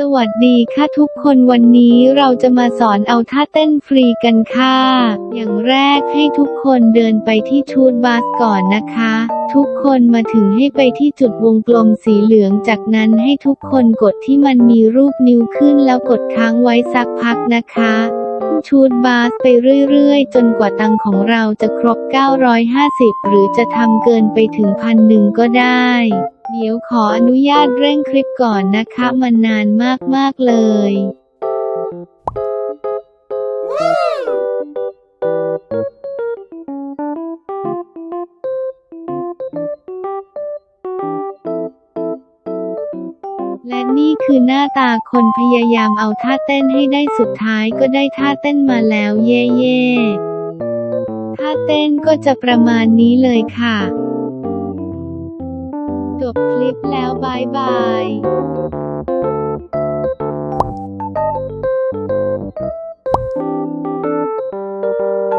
สวัสดีค่ะทุกคนวันนี้เราจะมาสอนเอาท่าเต้นฟรีกันค่ะ อย่างแรกให้ทุกคนเดินไปที่ชูดบาสก่อนนะคะ ทุกคนมาถึงให้ไปที่จุดวงกลมสีเหลืองจากนั้นให้ทุกคนกดที่มันมีรูปนิ้วขึ้นแล้วกดค้างไว้สักพักนะคะชูดบาสไปเรื่อยๆ จนกว่าตังของเราจะครบ 950 หรือจะทำเกินไปถึงพันหนึ่งก็ได้ เดี๋ยวขออนุญาตเร่งคลิปก่อนนะคะมันนานมากๆเลยและนี่คือหน้าตาคนพยายามเอาท่าเต้นให้ได้สุดท้ายก็ได้ท่าเต้นมาแล้วเย่เย่ๆท่าเต้นก็จะประมาณนี้เลยค่ะ จบคลิปแล้วบายบาย